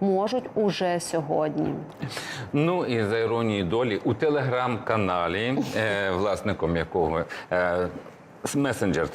можуть уже сьогодні. Ну і за іронією долі у телеграм-каналі, е, власником якого е, месенджер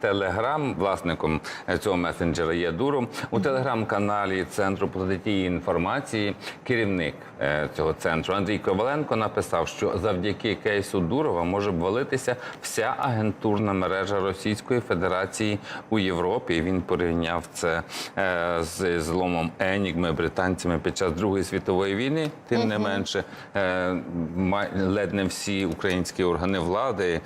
Телеграм, власником е, цього месенджера є Дуров. У телеграм-каналі Центру протидії інформації керівник е, цього центру Андрій Коваленко написав, що завдяки кейсу Дурова може обвалитися вся агентурна мережа Російської Федерації у Європі. Він порівняв це е, з зломом Енігми британцями під час Другої світової війни. Тим не менше, ледь не всі українські органи влади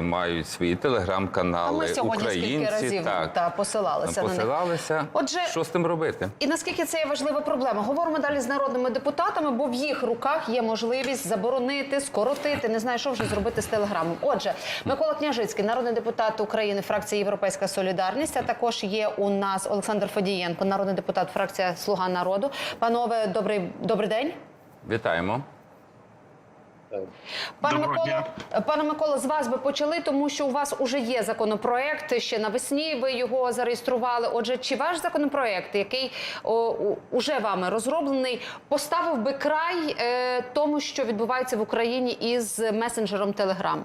мають свої телеграм-канали. ми сьогодні Українці скільки разів так та посилалися на них. Отже, що з тим робити? І наскільки це є важлива проблема? Говоримо далі з народними депутатами, бо в їх руках є можливість заборонити, скоротити, не знаю, що вже зробити з телеграмом. Отже, Микола Княжицький, народний депутат України, фракція Європейська Солідарність. А також є у нас Олександр Фадієнко, народний депутат, фракція Слуга народу. Панове, добрий добрий день. Вітаємо. Пане Доброго дня. пане Миколо, з вас би почали, тому що у вас уже є законопроект. Ще навесні ви його зареєстрували. Отже, чи ваш законопроект, який о, уже вами розроблений, поставив би край е, тому, що відбувається в Україні із месенджером Телеграм?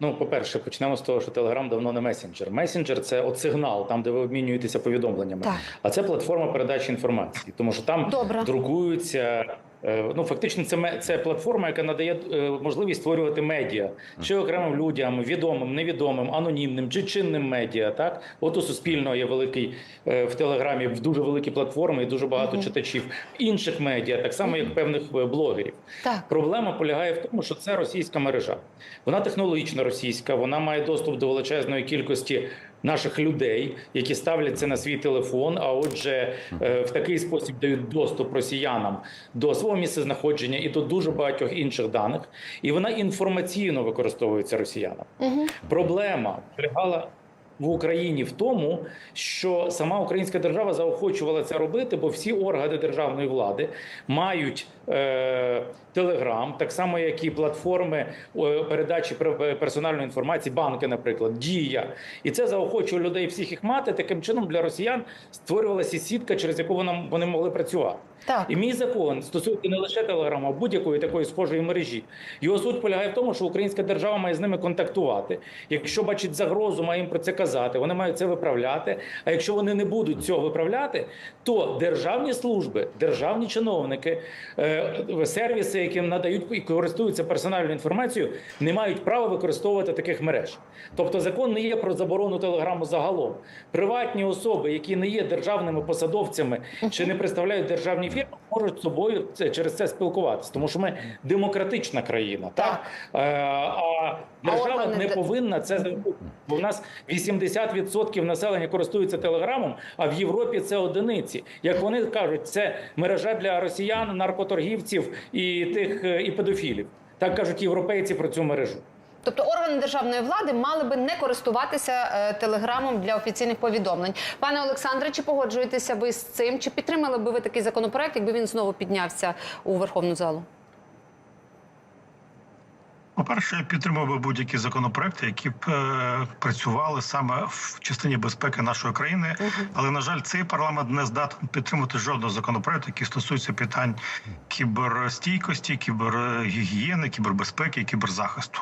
Ну, по-перше, почнемо з того, що Telegram давно не месенджер. Месенджер це от сигнал, там, де ви обмінюєтеся повідомленнями. Так. А це платформа передачі інформації, тому що там Добре. друкуються. Е, Ну, фактично, це ме- це платформа, яка надає е, можливість створювати медіа чи окремим людям, відомим, невідомим, анонімним чи чинним медіа. Так, от у Суспільного є великий е, в Телеграмі дуже великі платформи і дуже багато читачів інших медіа, так само як певних блогерів. Так. Проблема полягає в тому, що це російська мережа. Вона технологічно російська, вона має доступ до величезної кількості наших людей, які ставляться на свій телефон. А отже, е, в такий спосіб дають доступ росіянам до свого місця знаходження і до дуже багатьох інших даних. І вона інформаційно використовується росіянами. Проблема полягала. В Україні в тому, що сама українська держава заохочувала це робити, бо всі органи державної влади мають телеграм, так само як і платформи е, передачі пер- персональної інформації, банки, наприклад, дія, і це заохочує людей всіх їх мати. Таким чином для росіян створювалася сітка, через яку вони могли працювати. Так. І мій закон стосується не лише телеграму, а будь-якої такої схожої мережі. Його суть полягає в тому, що українська держава має з ними контактувати. Якщо бачить загрозу, має їм про це казати. Вони мають це виправляти. А якщо вони не будуть цього виправляти, то державні служби, державні чиновники, е, сервіси, яким надають і користуються персональною інформацією, не мають права використовувати таких мереж. Тобто, закон не є про заборону телеграму загалом. Приватні особи, які не є державними посадовцями чи не представляють державні фірми, можуть собою це через це спілкуватися, тому що ми демократична країна, так, Е, а держава органи не повинна це зробити. Бо в нас 80% населення користується телеграмом, а в Європі це одиниці. Як вони кажуть, це мережа для росіян, наркоторгівців і тих е, і педофілів. Так кажуть європейці про цю мережу. Тобто органи державної влади мали би не користуватися е, телеграмом для офіційних повідомлень. Пане Олександре, чи погоджуєтеся ви з цим? Чи підтримали би ви такий законопроект, якби він знову піднявся у Верховну залу? По-перше, я підтримав би будь-які законопроекти, які б е, працювали саме в частині безпеки нашої країни. Але на жаль, цей парламент не здатен підтримати жодного законопроекту, який стосується питань кіберстійкості, кібергігієни, кібербезпеки, кіберзахисту.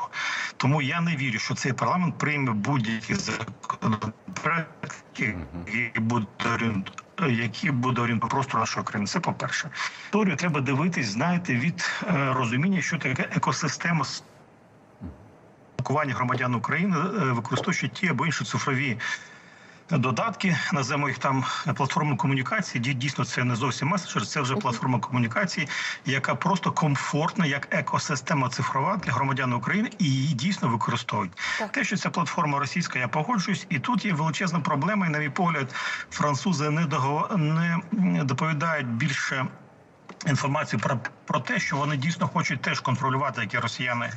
Тому я не вірю, що цей парламент прийме будь-які законопроекти, які будуть які буде орієнтувати просто нашої країни. Це по-перше. Історію треба дивитись, знаєте, від е, розуміння, що таке екосистема спілкування громадян України, е, використовуючи ті або інші цифрові додатки, називаємо їх там платформи комунікації. Ді- Дійсно, це не зовсім меседжер, це вже платформа комунікації, яка просто комфортна як екосистема цифрова для громадян України і її дійсно використовують. Так. Те, що ця платформа російська, я погоджуюсь, і тут є величезна проблема. І на мій погляд, французи не доповідають більше інформації про, про те, що вони дійсно хочуть теж контролювати, як і росіяни,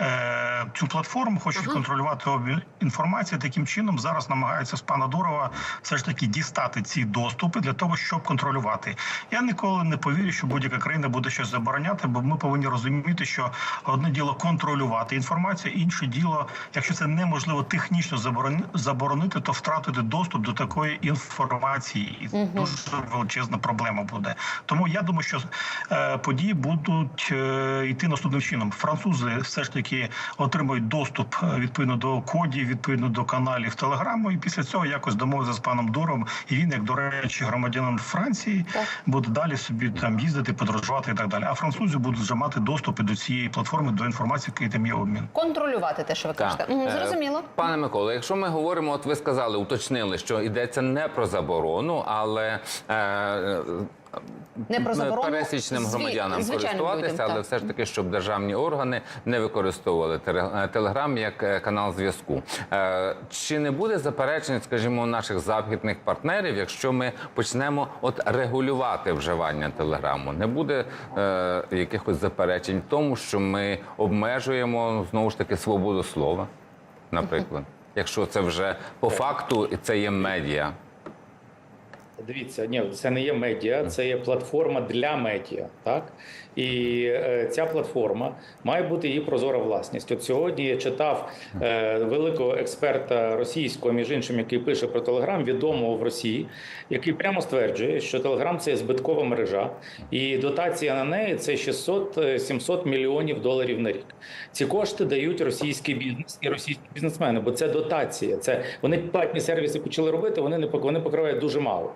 е, цю платформу, хочуть контролювати обмін інформації. Таким чином зараз намагаються з пана Дурова все ж таки дістати ці доступи для того, щоб контролювати. Я ніколи не повірю, що будь-яка країна буде щось забороняти, бо ми повинні розуміти, що одне діло контролювати інформацію, інше діло, якщо це неможливо технічно заборони- заборонити, то втратити доступ до такої інформації і дуже величезна проблема буде. Тому я думаю, що е, події будуть е, йти наступним чином. Французи все ж таки отримують доступ е, відповідно до кодів, відповідно до каналів Телеграму, і після цього якось домовиться з паном Дуром. І він, як до речі, громадянин Франції, буде далі собі там їздити, подорожувати і так далі. А французи будуть вже мати доступ до цієї платформи, до інформації, який там є обмін. Контролювати те, що ви кажете. Зрозуміло. Пане Миколо, якщо ми говоримо, от ви сказали, уточнили, що йдеться не про заборону, але. Е, Не про заборону пересічним громадянам звичайним користуватися, людям, але так. все ж таки, щоб державні органи не використовували Теле- Телеграм як е, канал зв'язку. Е, Чи не буде заперечень, скажімо, наших західних партнерів, якщо ми почнемо от регулювати вживання телеграму? Не буде е, якихось заперечень в тому, що ми обмежуємо знову ж таки свободу слова, наприклад, якщо це вже по факту і це є медіа. Дивіться, ні, це не є медіа, це є платформа для медіа. Так і е, ця платформа має бути її прозора власність. От сьогодні я читав е, великого експерта російського, між іншим, який пише про Телеграм, відомого в Росії, який прямо стверджує, що Телеграм це збиткова мережа, і дотація на неї це 600-700 мільйонів доларів на рік. Ці кошти дають російський бізнес і російські бізнесмени, бо це дотація. Це вони платні сервіси почали робити. Вони не вони покривають дуже мало.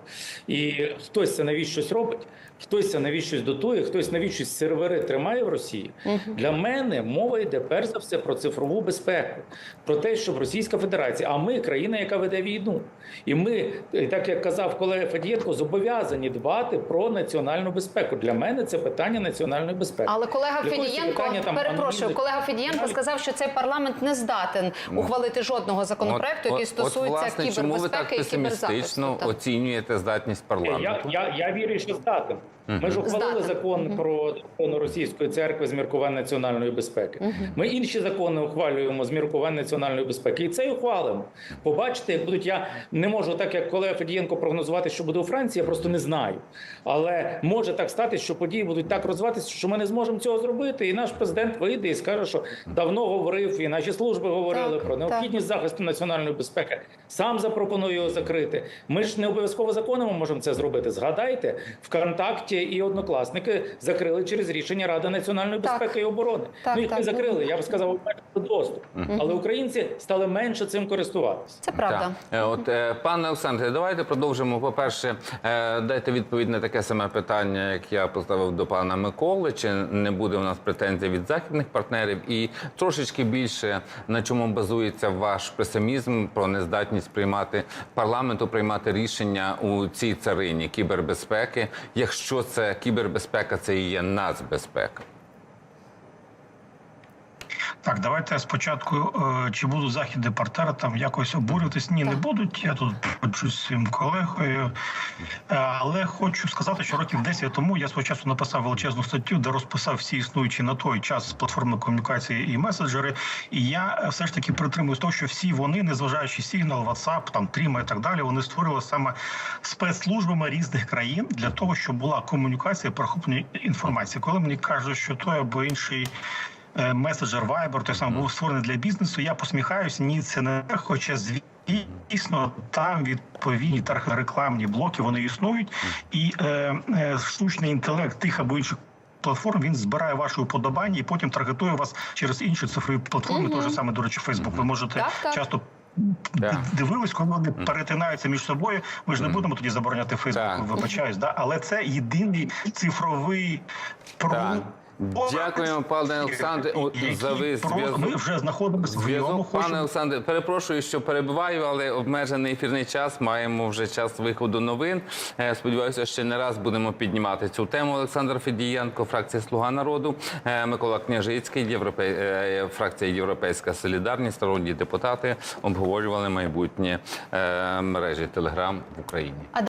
І хтось це навіщось робить, хтось це навіщось дотує, хтось навіщось сервери тримає в Росії. Для мене мова йде перш за все про цифрову безпеку, про те, щоб Російська Федерація, а ми країна, яка веде війну, і ми, е, так як казав колега Федієнко, зобов'язані дбати про національну безпеку. Для мене це питання національної безпеки. Але колега Для Федієнко, питання, там, перепрошую, анонімних- колега Федієнко сказав, що цей парламент не здатен ухвалити жодного законопроекту, який стосується власне, чому ви так кібербезпеки і кіберзахисту. оцінюєте здатність парламенту? я, я вірю, що здатен. Ми ж ухвалили закон про закону російської церкви з міркувань національної безпеки. Ми інші закони ухвалюємо з міркувань національної безпеки, і це й ухвалимо. Побачите, як будуть. Я не можу, так як колега Федієнко, прогнозувати, що буде у Франції. Я просто не знаю. Але може так статися, що події будуть так розвиватися, що ми не зможемо цього зробити. І наш президент вийде і скаже, що давно говорив, і наші служби говорили Так, про так. необхідність захисту національної безпеки. Сам запропонує його закрити. Ми ж не обов'язково законами можемо це зробити. Згадайте, ВКонтакті і однокласники закрили через рішення Ради національної Так. безпеки і оборони. Так, ну їх так. не закрили. Я б сказав, обмежили доступ. Але українці стали менше цим користуватися. Це правда. Так. Е, От, е, пане Олександре, давайте продовжимо. По-перше, е, дайте відповідь на таке саме питання, як я поставив до пана Миколи. Чи не буде у нас претензій від західних партнерів? І трошечки більше на чому базується ваш песимізм про нездатність приймати парламенту, приймати рішення у цій царині кібербезпеки, якщо це кібербезпека, це і є нацбезпека. Так, давайте спочатку, е, чи будуть західні партнери там якось обурюватись? Ні, не будуть. Я тут поджусь з своїм колегою. Е, Але хочу сказати, що років 10 тому я свого часу написав величезну статтю, де розписав всі існуючі на той час платформи комунікації і меседжери. І я е, все ж таки притримуюсь того, що всі вони, незважаючи Signal, WhatsApp, там Тріма і так далі, вони створили саме спецслужбами різних країн для того, щоб була комунікація, прохоплення інформації. Коли мені кажуть, що той або інший. Е, меседжер Viber, той сам був створений для бізнесу. Я посміхаюся. Ні, це не так. Хоча звісно, там відповідні рекламні блоки вони існують, і е, е, штучний інтелект тих або інших. Платформ він збирає ваші уподобання і потім таргетує вас через інші цифрові платформи. Мгм. Той же саме, до речі, Фейсбук. Ви можете Так, так. часто Так. дивились, коли вони перетинаються між собою. Ми ж не будемо тоді забороняти Фейсбук, Так. вибачаюсь, да? але це єдиний цифровий про. Дякуємо, пане Олександре, за весь зв'язок. Ми вже знаходимося в ньому. Зв'язок, пане Олександре, перепрошую, що перебуваю, але обмежений ефірний час. Маємо вже час виходу новин. Е, Сподіваюся, ще не раз будемо піднімати цю тему. Олександр Федієнко, фракція Слуга народу, е, Микола Княжицький, Європей... е, фракція Європейська Солідарність, народні депутати обговорювали майбутнє мережі Телеграм в Україні.